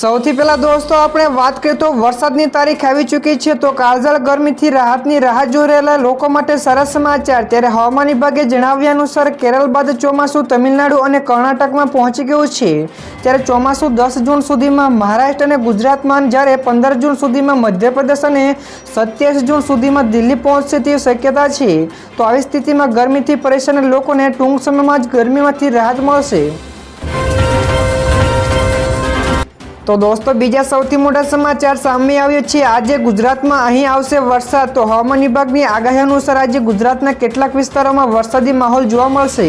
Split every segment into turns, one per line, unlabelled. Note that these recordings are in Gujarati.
સૌથી પહેલા દોસ્તો, આપણે વાત કરીએ તો વરસાદની તારીખ આવી ચૂકી છે તો કાળઝાળ ગરમીથી રાહતની રાહ જોઈ રહેલા લોકો માટે સરસ સમાચાર. ત્યારે હવામાન વિભાગે જણાવ્યા અનુસાર કેરળ બાદ ચોમાસું તમિલનાડુ અને કર્ણાટકમાં પહોંચી ગયું છે. ત્યારે ચોમાસું દસ જૂન સુધીમાં મહારાષ્ટ્ર અને ગુજરાતમાં જ્યારે પંદર જૂન સુધીમાં મધ્યપ્રદેશ અને સત્યાવીસ જૂન સુધીમાં દિલ્હી પહોંચશે તેવી શક્યતા છે. તો આવી સ્થિતિમાં ગરમીથી પરેશાન લોકોને ટૂંક સમયમાં જ ગરમીમાંથી રાહત મળશે. તો દોસ્તો, બીજા સૌથી મોટા સમાચાર સામે આવ્યો છે. આજે ગુજરાતમાં અહીં આવશે વરસાદ. તો હવામાન વિભાગની આગાહી અનુસાર આજે ગુજરાતના કેટલાક વિસ્તારોમાં વરસાદી માહોલ જોવા મળશે.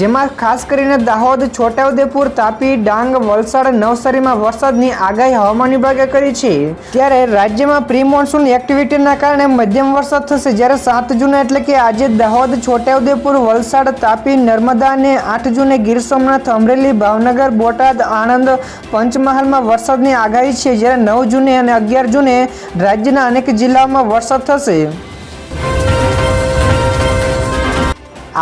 જેમાં ખાસ કરીને દાહોદ, છોટાઉદેપુર, તાપી, ડાંગ, વલસાડ, નવસારીમાં વરસાદની આગાહી હવામાન વિભાગે કરી છે. ત્યારે રાજ્યમાં પ્રી મોન્સૂન એક્ટિવિટીના કારણે મધ્યમ વરસાદ થશે. જ્યારે સાત જૂને, એટલે કે આજે દાહોદ, છોટાઉદેપુર, વલસાડ, તાપી, નર્મદા અને આઠ જૂને ગીર સોમનાથ, અમરેલી, ભાવનગર, બોટાદ, આણંદ, પંચમહાલમાં વરસાદની આગાહી છે. જ્યારે નવ જૂને અને અગિયાર જૂને રાજ્યના અનેક જિલ્લાઓમાં વરસાદ થશે.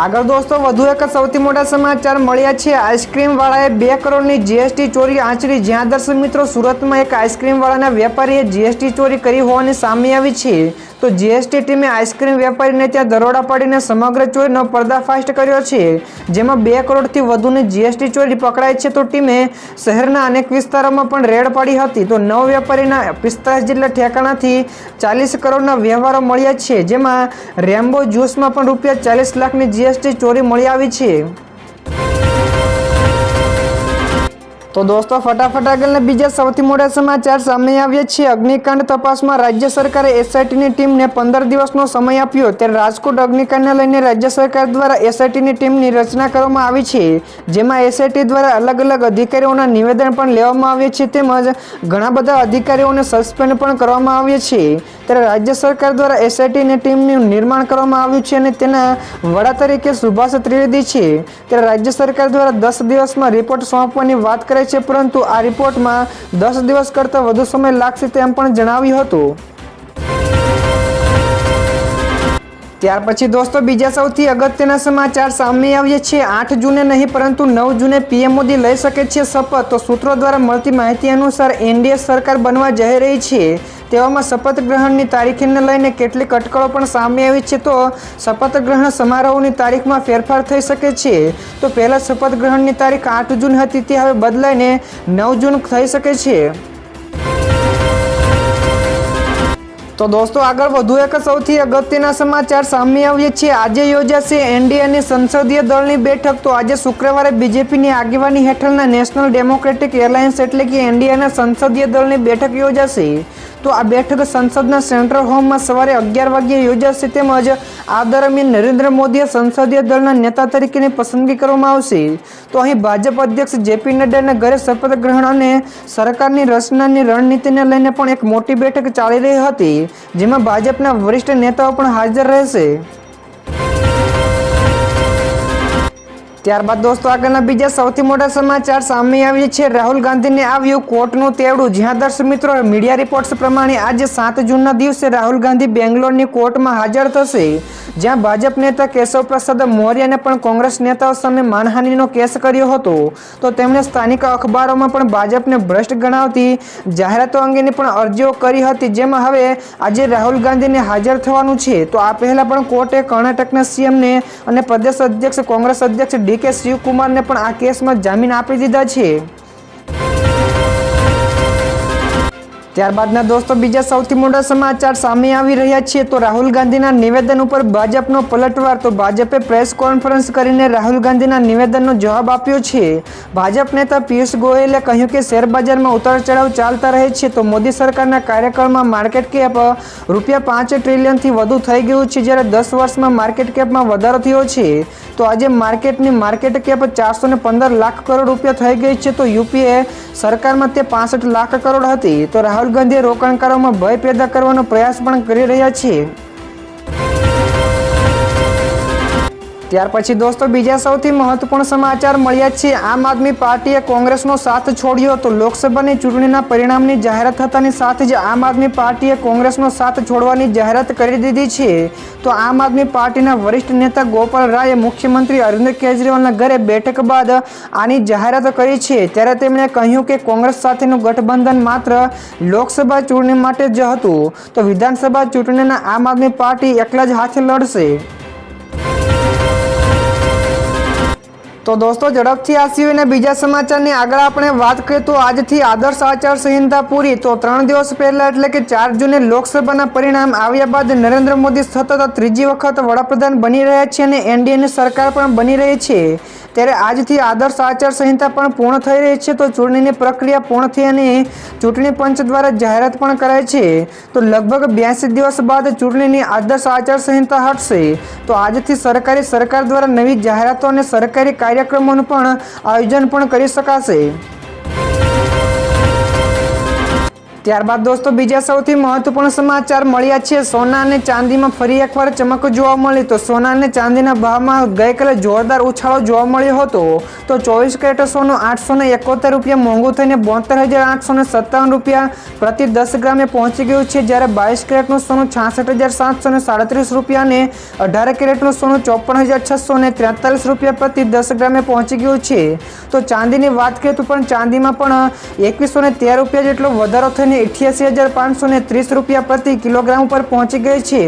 આગળ દોસ્તો, વધુ એક સૌથી મોટા સમાચાર મળ્યા છે. આઈસ્ક્રીમવાળાએ બે કરોડની જીએસટી ચોરી આંચરી. જ્યાં દર્શક મિત્રો, સુરતમાં એક આઈસ્ક્રીમવાળાના વેપારીએ જીએસટી ચોરી કરી હોવાની સામે આવી છે. તો જીએસટી ટીમે આઈસ્ક્રીમ વેપારીને ત્યાં દરોડા પાડીને સમગ્ર ચોરીનો પર્દાફાશ કર્યો છે. જેમાં બે કરોડથી વધુની જીએસટી ચોરી પકડાઈ છે તો ટીમે શહેરના અનેક વિસ્તારોમાં પણ રેડ પાડી હતી. તો નવ વેપારીના પિસ્તાલીસ જેટલા ઠેકાણાથી ચાલીસ કરોડના વ્યવહારો મળ્યા છે. જેમાં રેમ્બો જ્યુસમાં પણ રૂપિયા ચાલીસ લાખની જીએસટી ચોરી મળી આવી છે. તો દોસ્તો, ફટાફટ આગળના બીજા સૌથી મોટા સમાચાર. સામે આવ્યા છે અગ્નિકાંડ તપાસમાં રાજ્ય સરકારે એસઆઈટીની ટીમને પંદર દિવસનો સમય આપ્યો. ત્યારે રાજકોટ અગ્નિકાંડને લઈને રાજ્ય સરકાર દ્વારા એસઆઈટીની ટીમની રચના કરવામાં આવી છે. જેમાં એસઆઈટી દ્વારા અલગ અલગ અધિકારીઓના નિવેદન પણ લેવામાં આવ્યા છે. તેમજ ઘણા બધા અધિકારીઓને સસ્પેન્ડ પણ કરવામાં આવ્યા છે. ત્યારે રાજ્ય સરકાર દ્વારા એસઆઈટીની ટીમનું નિર્માણ કરવામાં આવ્યું છે અને તેના વડા તરીકે સુભાષ ત્રિવેદી છે. ત્યારે રાજ્ય સરકાર દ્વારા દસ દિવસમાં રિપોર્ટ સોંપવાની વાત કરે છે, પરંતુ આ રિપોર્ટમાં દસ દિવસ કરતાં વધુ સમય લાગશે તેમ પણ જણાવ્યું હતું. ત્યાર પછી દોસ્તો, બીજા સૌથી અગત્યના સમાચાર સામે આવ્યા છે. આઠ જૂને નહીં, પરંતુ નવ જૂને પીએમ મોદી લઈ શકે છે શપથ. તો સૂત્રો દ્વારા મળતી માહિતી અનુસાર એનડીએ સરકાર બનવા જઈ રહી છે. તેવામાં શપથ ગ્રહણની તારીખને લઈને કેટલીક અટકળો પણ સામે આવી છે, તો શપથ ગ્રહણ સમારોહની તારીખમાં ફેરફાર થઈ શકે છે. તો પહેલાં શપથ ગ્રહણની તારીખ આઠ જૂન હતી, તે હવે બદલાઈને નવ જૂન થઈ શકે છે. તો દોસ્તો, આગળ વધુ એક સૌથી અગત્યના સમાચાર સામે આવીએ છે. આજે યોજાશે એનડીએની સંસદીય દળની બેઠક. તો આજે શુક્રવારે બીજેપીની આગેવાની હેઠળના નેશનલ ડેમોક્રેટિક એલાયન્સ એટલે કે એનડીએના સંસદીય દળની બેઠક યોજાશે. તો આ બેઠક સંસદના સેન્ટ્રલ હોલમાં સવારે અગિયાર વાગ્યે યોજાશે તેમજ આ દરમિયાન નરેન્દ્ર મોદીએ સંસદીય દળના નેતા તરીકેની પસંદગી કરવામાં આવશે. તો અહીં ભાજપ અધ્યક્ષ જેપી નડ્ડાના ઘરે શપથ ગ્રહણ અને સરકારની રચનાની રણનીતિને લઈને પણ એક મોટી બેઠક ચાલી રહી હતી. જેમાં ભાજપના વરિષ્ઠ નેતાઓ પણ હાજર રહેશે. ત્યારબાદ દોસ્તો, આગળના બીજા સૌથી મોટા સમાચાર સામે આવ્યા છે. રાહુલ ગાંધીને આવ્યું કોર્ટનું તેવડું જ્યાં દર્શક મિત્રો, મીડિયા રિપોર્ટ્સ પ્રમાણે આજે સાત જૂનના દિવસે રાહુલ ગાંધી બેંગ્લોરની કોર્ટમાં હાજર થશે. જ્યાં ભાજપ નેતા કેશવ પ્રસાદ મૌર્યને પણ કોંગ્રેસ નેતાઓ સામે માનહાનિનો કેસ કર્યો હતો. તો તેમણે સ્થાનિક અખબારોમાં પણ ભાજપને ભ્રષ્ટ ગણાવતી જાહેરાતો અંગેની પણ અરજીઓ કરી હતી. જેમાં હવે આજે રાહુલ ગાંધીને હાજર થવાનું છે. તો આ પહેલાં પણ કોર્ટે કર્ણાટકના સીએમને અને પ્રદેશ અધ્યક્ષ, કોંગ્રેસ અધ્યક્ષ ડી કે શિવકુમારને પણ આ કેસમાં જામીન આપી દીધા છે. ત્યારબાદના દોસ્તો, બીજા સૌથી મોટા સમાચાર સામે આવી રહ્યા છે. તો રાહુલ ગાંધીના નિવેદન ઉપર ભાજપનો પલટવાર. તો ભાજપે પ્રેસ કોન્ફરન્સ કરીને રાહુલ ગાંધીના નિવેદનનો જવાબ આપ્યો છે. ભાજપ નેતા પિયુષ ગોયલે કહ્યું કે શેરબજારમાં ઉતાર ચઢાવ ચાલતા રહે છે. તો મોદી સરકારના કાર્યકાળમાં માર્કેટ કેપ રૂપિયા પાંચ ટ્રિલિયનથી વધુ થઈ ગયું છે. જ્યારે દસ વર્ષમાં માર્કેટ કેપમાં વધારો થયો છે. તો આજે માર્કેટની માર્કેટ કેપ ચારસો પંદર લાખ કરોડ રૂપિયા થઈ ગઈ છે. તો યુપીએ સરકારમાં તે પાસઠ લાખ કરોડ હતી. તો રાહુલ ગાંધીએ રોકાણકારોમાં ભય પેદા કરવાનો પ્રયાસ પણ કરી રહ્યા છે ત્યાર પછી દોસ્તો બીજા સૌથી મહત્વપૂર્ણ સમાચાર મળ્યા છે. આમ આદમી પાર્ટીએ કોંગ્રેસનો સાથ છોડ્યો તો લોકસભાની ચૂંટણીના પરિણામની જાહેરાત થતાની સાથે જ આમ આદમી પાર્ટીએ કોંગ્રેસનો સાથ છોડવાની જાહેરાત કરી દીધી છે. તો આમ આદમી પાર્ટીના વરિષ્ઠ નેતા ગોપાલ રાયે મુખ્યમંત્રી અરવિંદ કેજરીવાલના ઘરે બેઠક બાદ આની જાહેરાત કરી છે. ત્યારે તેમણે કહ્યું કે કોંગ્રેસ સાથેનું ગઠબંધન માત્ર લોકસભા ચૂંટણી માટે જ હતું. તો વિધાનસભા ચૂંટણીના આમ આદમી પાર્ટી એકલા જ હાથે લડશે. તો દોસ્તો ઝડપથી આ સિવાયના બીજા સમાચારની આગળ આપણે વાત કરીએ તો આજથી આદર્શ આચાર સંહિતા પૂરી. તો ત્રણ દિવસ પહેલા એટલે કે ચાર જૂને લોકસભાના પરિણામ આવ્યા બાદ નરેન્દ્ર મોદી સતત ત્રીજી વખત વડાપ્રધાન બની રહ્યા છે અને એનડીએની સરકાર પણ બની રહી છે. ત્યારે આજથી આદર્શ આચાર સંહિતા પણ પૂર્ણ થઈ રહી છે. તો ચૂંટણીની પ્રક્રિયા પૂર્ણ થઈ અને ચૂંટણી પંચ દ્વારા જાહેરાત પણ કરાય છે. તો લગભગ બ્યાસી દિવસ બાદ ચૂંટણીની આદર્શ આચાર સંહિતા હટશે. તો આજથી સરકારી સરકાર દ્વારા નવી જાહેરાતો અને સરકારી કાર્યક્રમોનું પણ આયોજન પણ કરી શકાશે. ત્યારબાદ દોસ્તો બીજા સૌથી મહત્વપૂર્ણ સમાચાર મળ્યા છે. સોના અને ચાંદીમાં ફરી એકવાર ચમક જોવા મળી. તો સોના અને ચાંદીના ભાવમાં ગઈકાલે જોરદાર ઉછાળો જોવા મળ્યો હતો. તો ચોવીસ કેરેટ સોનું આઠસો ને એકોતેર રૂપિયા, મોંઘું થઈને બોતેર હજાર આઠસો ને સત્તાવન રૂપિયા પ્રતિ દસ ગ્રામે પહોંચી ગયું છે. જ્યારે બાવીસ કેરેટનું સોનું છાસઠ હજાર સાતસો ને સાડત્રીસ રૂપિયા અને અઢાર કેરેટનું સોનું ચોપન હજાર છસો ને ત્રેતાલીસ રૂપિયા પ્રતિ દસ ગ્રામે પહોંચી ગયું છે. તો ચાંદીની વાત કરીએ તો પણ ચાંદીમાં પણ એકવીસો ને તેર રૂપિયા જેટલો વધારો થઈને અઠ્યાસી હજાર પાંચસો ને ત્રીસ રૂપિયા પ્રતિ કિલોગ્રામ ઉપર પહોંચી ગઈ છે.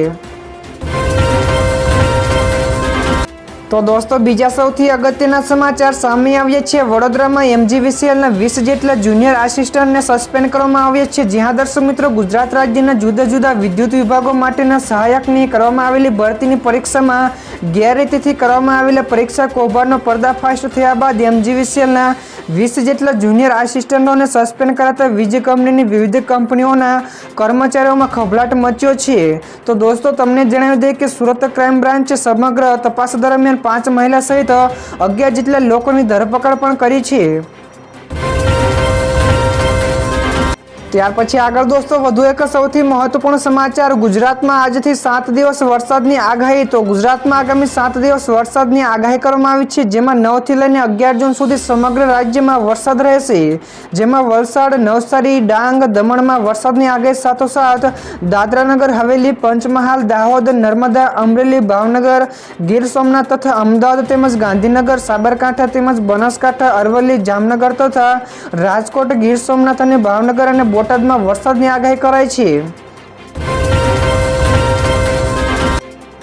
તો દોસ્તો, બીજા સૌથી અગત્યના સમાચાર સામે આવ્યા છે. વડોદરામાં એમજીવીસીએલના વીસ જેટલા જુનિયર આસિસ્ટન્ટને સસ્પેન્ડ કરવામાં આવ્યા છે. જ્યાં દર્શક મિત્રો, ગુજરાત રાજ્યના જુદા જુદા વિદ્યુત વિભાગો માટેના સહાયકની કરવામાં આવેલી ભરતીની પરીક્ષામાં ગેરરીતિથી કરવામાં આવેલા પરીક્ષા કૌભાંડનો પર્દાફાશ થયા બાદ એમજીવીસીએલના વીસ જેટલા જુનિયર આસિસ્ટન્ટોને સસ્પેન્ડ કરાતા વીજ કંપનીની વિવિધ કંપનીઓના કર્મચારીઓમાં ખભલાટ મચ્યો છે. તો દોસ્તો, તમને જણાવી દઈએ કે સુરત ક્રાઇમ બ્રાન્ચે સમગ્ર તપાસ દરમિયાન પાંચ મહિલા સહિત અગિયાર જેટલા લોકોની ધરપકડ પણ કરી છે. ત્યાર પછી આગળ દોસ્તો, વધુ એક સૌથી મહત્વપૂર્ણ સમાચાર. ગુજરાતમાં આજથી સાત દિવસ વરસાદની આગાહી. તો ગુજરાતમાં આગામી સાત દિવસ વરસાદની આગાહી કરવામાં આવી છે, જેમાં નવથી લઈને અગિયાર જૂન સુધી સમગ્ર રાજ્યમાં વરસાદ રહેશે. જેમાં વલસાડ, નવસારી, ડાંગ, દમણમાં વરસાદની આગાહી સાથોસાથ દાદરાનગર, હવેલી, પંચમહાલ, દાહોદ, નર્મદા, અમરેલી, ભાવનગર, ગીર સોમનાથ તથા અમદાવાદ તેમજ ગાંધીનગર, સાબરકાંઠા તેમજ બનાસકાંઠા, અરવલ્લી, જામનગર તથા રાજકોટ, ગીર સોમનાથ અને ભાવનગર અને બોટાદમાં વરસાદની આગાહી કરાઈ છે.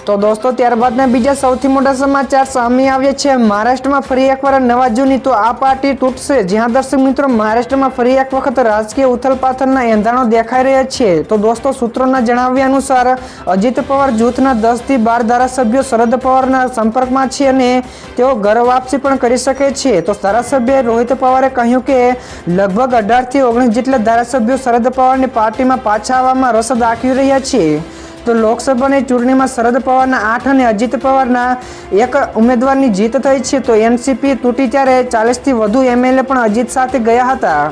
તો દોસ્તો, ત્યારબાદના બીજા સૌથી મોટા સમાચાર સામે આવ્યા છે. મહારાષ્ટ્રમાં ફરી એકવાર નવા જૂની તો આ પાર્ટી તૂટશે. જ્યાં દર્શક મિત્રો મહારાષ્ટ્રમાં ફરી એક વખત રાજકીય ઉથલપાથલના એંધાણો દેખાઈ રહ્યા છે. તો દોસ્તો, સૂત્રોના જણાવ્યા અનુસાર અજીત પવાર જૂથના દસથી બાર ધારાસભ્યો શરદ પવારના સંપર્કમાં છે અને તેઓ ઘર વાપસી પણ કરી શકે છે. તો ધારાસભ્ય રોહિત પવારે કહ્યું કે લગભગ અઢારથી ઓગણીસ જેટલા ધારાસભ્યો શરદ પવારની પાર્ટીમાં પાછા આવવામાં રસ દાખવી રહ્યા છે. તો લોકસભાની ચૂંટણીમાં શરદ પવારના આઠ અને અજીત પવારના એક ઉમેદવારની જીત થઈ છે. તો એનસીપી તૂટી ત્યારે ચાલીસથી વધુ એમએલએ પણ અજીત સાથે ગયા હતા.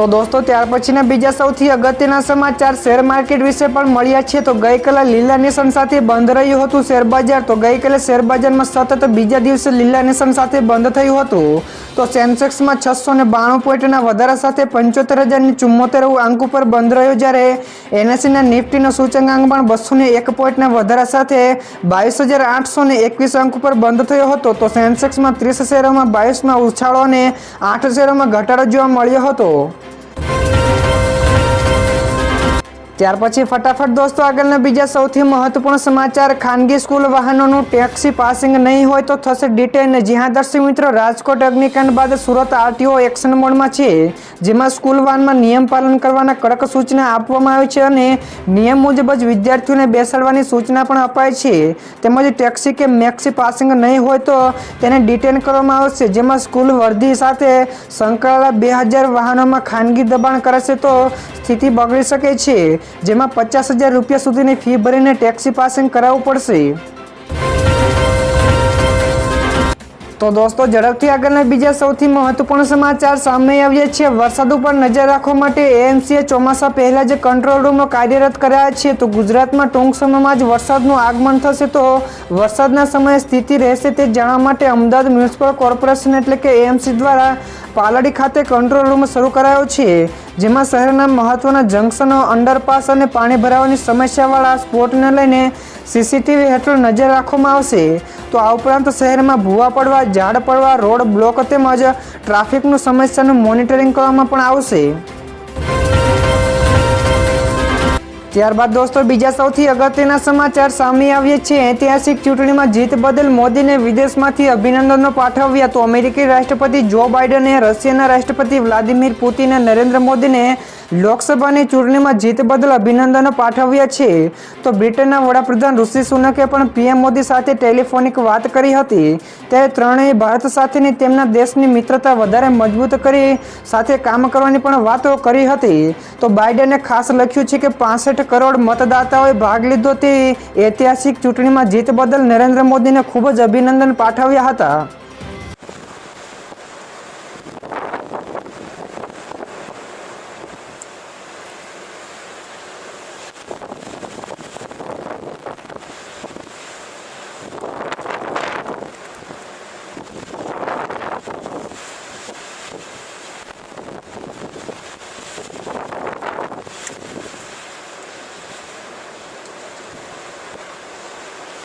તો દોસ્તો, ત્યાર પછીના બીજા સૌથી અગત્યના સમાચાર શેર માર્કેટ વિશે પણ મળ્યા છે. તો ગઈકાલે લીલા નિશાન સાથે બંધ રહ્યું હતું શેર બજાર. તો ગઈકાલે શેર બજારમાં સતત બીજા દિવસે લીલા નિશાન સાથે બંધ થયું હતું. તો સેન્સેક્સમાં છસો ને બાણું પોઈન્ટના વધારા સાથે પંચોતેર હજારની ચુમ્મોતેર અંક ઉપર બંધ રહ્યો જ્યારે એનએસસીના નિફ્ટીનો સૂચકાંક પણ બસો ને એક પોઈન્ટના વધારા સાથે બાવીસ હજાર આઠસો ને એકવીસ અંક ઉપર બંધ થયો હતો. તો સેન્સેક્સમાં ત્રીસ શેરોમાં બાવીસમાં ઉછાળો અને આઠ શેરોમાં ઘટાડો જોવા મળ્યો હતો. Bye. ત્યાર પછી ફટાફટ દોસ્તો, આગળના બીજા સૌથી મહત્વપૂર્ણ સમાચાર, ખાનગી સ્કૂલ વાહનોનું ટેક્સી પાસિંગ નહીં હોય તો થશે ડિટેન. જ્યાં દર્શક મિત્રો, રાજકોટ અગ્નિકાંડ બાદ સુરત આરટીઓ એક્શન મોડમાં છે, જેમાં સ્કૂલ વાહનમાં નિયમ પાલન કરવાના કડક સૂચના આપવામાં આવી છે અને નિયમ મુજબ જ વિદ્યાર્થીઓને બેસાડવાની સૂચના પણ અપાય છે. તેમજ ટેક્સી કે મેક્સી પાસિંગ નહીં હોય તો તેને ડિટેન કરવામાં આવશે, જેમાં સ્કૂલ વર્ધી સાથે સંકળાયેલા બે હજાર વાહનોમાં ખાનગી દબાણ કરાશે તો સ્થિતિ બગડી શકે છે. જેમાં પચાસ હજાર રૂપિયા સુધીની ફી ભરીને ટેક્સી પાસિંગ કરાવવું પડશે. તો દોસ્તો, ઝડપથી આગળના બીજા સૌથી મહત્વપૂર્ણ સમાચાર સામે આવ્યા છે. વરસાદ ઉપર નજર રાખવા માટે એએમસીએ ચોમાસા પહેલા જે કંટ્રોલ રૂમો કાર્યરત કર્યા છે. તો ગુજરાતમાં ટૂંક સમયમાં જ વરસાદનું આગમન થશે. તો વરસાદના સમયે સ્થિતિ રહેશે તે જાણવા માટે અમદાવાદ મ્યુનિસિપલ કોર્પોરેશન એટલે કે એએમસી દ્વારા પાલડી ખાતે કંટ્રોલ રૂમ શરૂ કરાયો છે, જેમાં શહેરના મહત્વના જંકશનો, અંડરપાસ અને પાણી ભરાવાની સમસ્યાવાળા સ્પોટને લઈને સીસીટીવી હેઠળ નજર રાખવામાં આવશે. તો આ ઉપરાંત શહેરમાં ભૂવા પડવા, ઝાડ પડવા, રોડ બ્લોક તેમજ ટ્રાફિકનું સમસ્યાનું મોનિટરિંગ કરવામાં પણ આવશે. ત્યારબાદ દોસ્તો, બીજા સૌથી અગત્યના સમાચાર સામે આવ્યા છે. ઐતિહાસિક ચૂંટણીમાં જીત બદલ મોદીને વિદેશમાંથી અભિનંદનો પાઠવ્યા તો અમેરિકી રાષ્ટ્રપતિ જો બાઇડને, રશિયાના રાષ્ટ્રપતિ વ્લાદિમીર પુતિને, નરેન્દ્ર મોદીને લોકસભાની ચૂંટણીમાં જીત બદલ અભિનંદનો પાઠવ્યા છે. તો બ્રિટનના વડાપ્રધાન ઋષિ સુનકે પણ પીએમ મોદી સાથે ટેલિફોનિક વાત કરી હતી. ત્યારે ત્રણેય ભારત સાથેની તેમના દેશની મિત્રતા વધારે મજબૂત કરી સાથે કામ કરવાની પણ વાતો કરી હતી. તો બાઇડને ખાસ લખ્યું છે કે પાસઠ કરોડ મતદાતાઓએ ભાગ લીધો તે ઐતિહાસિક ચૂંટણીમાં જીત બદલ નરેન્દ્ર મોદીને ખૂબ જ અભિનંદન પાઠવ્યા હતા.